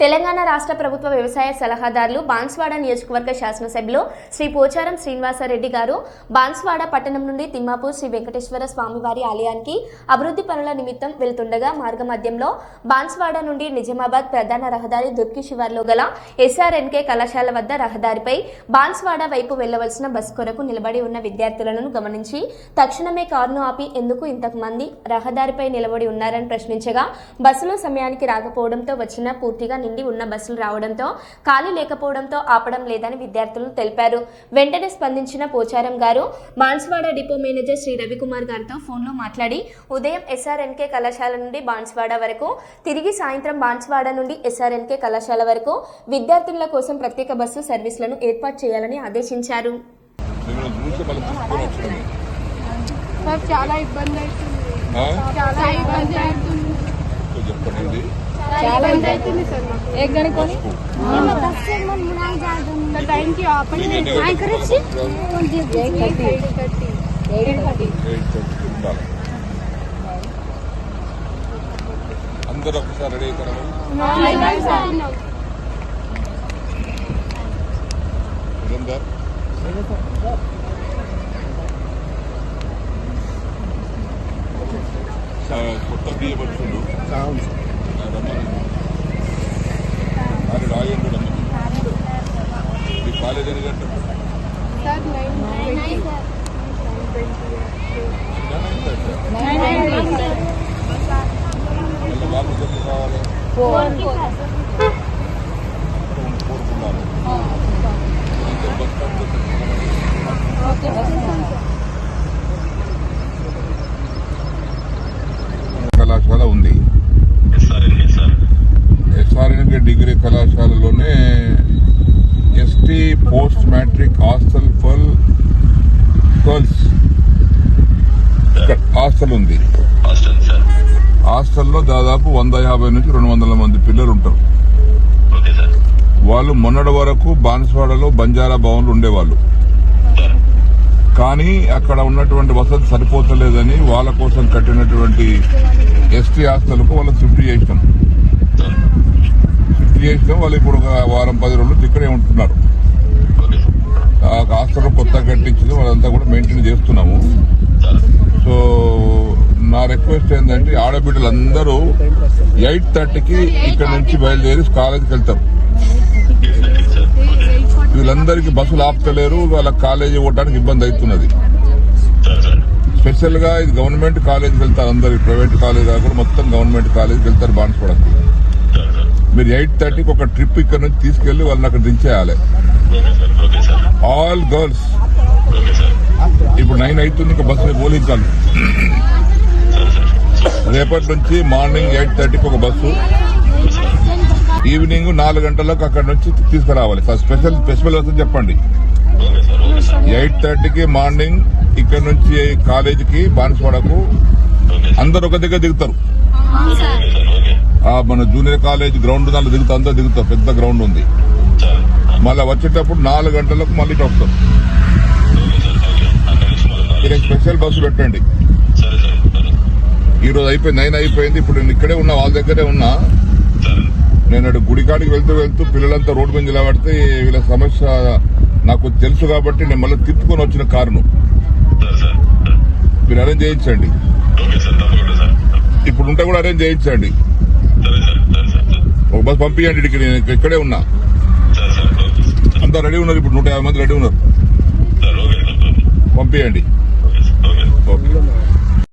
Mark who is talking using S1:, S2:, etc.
S1: తెలంగాణ రాష్ట్ర ప్రభుత్వ వ్యవసాయ సలహాదారులు బాన్స్వాడ నియోజకవర్గ శాసనసభ్యులు శ్రీ పోచారం శ్రీనివాసరెడ్డి గారు. బాన్స్వాడ పట్టణం నుండి తిమ్మాపూర్ శ్రీ వెంకటేశ్వర స్వామివారి ఆలయానికి అభివృద్ధి పనుల నిమిత్తం వెళ్తుండగా మార్గ మధ్యంలో బాన్స్వాడ నుండి నిజామాబాద్ ప్రధాన రహదారి దుర్కి శివార్లో గల ఎస్ఆర్ఎన్కే కళాశాల వద్ద రహదారిపై బాన్స్వాడ వైపు వెళ్ళవలసిన బస్ కొరకు నిలబడి ఉన్న విద్యార్థులను గమనించి తక్షణమే కారును ఆపి ఎందుకు ఇంతకుమంది రహదారిపై నిలబడి ఉన్నారని ప్రశ్నించగా బస్సులు సమయానికి రాకపోవడంతో వచ్చిన పూర్తిగా నిండి ఉన్న బస్సులు రావడంతో ఖాళీ లేకపోవడంతో ఆపడం లేదని విద్యార్థులు తెలిపారు. వెంటనే స్పందించిన పోచారం గారు బాన్స్వాడ డిపో మేనేజర్ శ్రీ రవికుమార్ గారితో ఫోన్లో మాట్లాడి ఉదయం ఎస్ఆర్ఎన్కే కళాశాల నుండి బాన్స్వాడ వరకు తిరిగి సాయంత్రం బాన్స్వాడ నుండి ఎస్ఆర్ఎన్కే కళాశాల వరకు విద్యార్థుల కోసం ప్రత్యేక బస్సు సర్వీసులను ఏర్పాటు చేయాలని ఆదేశించారు.
S2: చాలా ఇబ్బంది అవుతుంది? చాలా ఇబ్బంది అవుతుంది. చాలా ఇబ్బంది అవుతుంది సార్ మాకు
S3: एक गणी कोणी
S2: సార్ టైంకి ఆపండి
S4: ఎన్ని గంటలకు
S2: ఎయిట్ థర్టీ
S4: ఎయిట్ థర్టీకి ఉండాలి అందరూ ఒకసారి రెడీ అవుతారా సురేందర్ ఆ, కొత్త బియ్యం వచ్చిండు రమ్మని అది రాయండు రమ్మని మీ కాలేజ్ ఎన్ని గంటలు
S2: సార్ నైన్
S4: మళ్ళీ వాళ్ళు చెప్పు కావాలి degree కళాశాలలోనే ST post matric hostel for girls hostel ఉంది. హాస్టల్లో దాదాపు వంద యాభై నుంచి రెండు వందల మంది పిల్లలు ఉంటారు. వాళ్ళు మొన్నటి వరకు బాన్స్వాడలో బంజారా భవన్లు ఉండేవాళ్ళు. కానీ అక్కడ ఉన్నటువంటి వసతి సరిపోతలేదని వాళ్ళ కోసం కట్టినటువంటి ఎస్టీ హాస్టల్కు వాళ్ళు షిఫ్ట్ చేసినాం. చేసినాం వాళ్ళు ఇప్పుడు ఒక వారం పది రోజులు ఇక్కడే ఉంటున్నారు. హాస్పిటల్ కొత్తగా కట్టించింది వాళ్ళంతా కూడా మెయింటైన్ చేస్తున్నాము. సో నా రిక్వెస్ట్ ఏంటంటే ఆడబిడ్డలందరూ ఎయిట్ థర్టీకి ఇక్కడ నుంచి బయలుదేరి కాలేజీకి వెళ్తారు. వీళ్ళందరికీ బస్సులు ఆపుతలేరు వాళ్ళ కాలేజీ పోవడానికి ఇబ్బంది అవుతున్నది. స్పెషల్గా ఇది గవర్నమెంట్ కాలేజీకి వెళ్తారు అందరు ప్రైవేట్ కాలేజ్ కాకుండా మొత్తం గవర్నమెంట్ కాలేజీకి వెళ్తారు బాన్స్పడకి
S5: సార్
S4: మీరు ఎయిట్ థర్టీకి ఒక ట్రిప్ ఇక్కడ నుంచి తీసుకెళ్ళి వాళ్ళని అక్కడ దించేయాలి. ఆల్ గర్ల్స్ ఇప్పుడు నైన్ అవుతుంది ఇంకా బస్సు పోలించాలి రేపటి నుంచి మార్నింగ్ ఎయిట్ థర్టీకి ఒక బస్సు. ఈవినింగ్ నాలుగు గంటలకు అక్కడ నుంచి తీసుకురావాలి. సార్ స్పెషల్ స్పెషల్ వస్తుంది చెప్పండి. ఎయిట్ థర్టీకి మార్నింగ్ ఇక్కడ నుంచి కాలేజీకి బాన్స్వాడకు అందరు ఒక దగ్గర దిగుతారు. మన జూనియర్ కాలేజ్ గ్రౌండ్ దాంట్లో దిగుతా అంతా దిగుతారు. పెద్ద గ్రౌండ్ ఉంది. మళ్ళీ వచ్చేటప్పుడు నాలుగు గంటలకు మళ్ళీ
S5: వస్తారు.
S4: మీరు స్పెషల్ బస్సు పెట్టండి. ఈ రోజు అయిపోయింది నైన్ అయిపోయింది. ఇప్పుడు నేను ఇక్కడే ఉన్నా వాళ్ళ దగ్గరే ఉన్నా. నేను అటు గుడికాడికి వెళ్తూ వెళ్తూ పిల్లలంతా రోడ్డు మీద నిలబడితే వీళ్ళ సమస్య నాకు తెలుసు కాబట్టి నేను మళ్ళీ తిప్పుకొని వచ్చిన కారును. మీరు అరేంజ్ చేయించండి. ఇప్పుడు ఉంటే కూడా అరేంజ్ చేయించండి. ఒక బస్ పంపించండి ఇక్కడికి నేను ఇక్కడే ఉన్నా. అంతా రెడీ ఉన్నారు ఇప్పుడు నూట యాభై మంది రెడీ ఉన్నారు. పంపించండి ఓకే.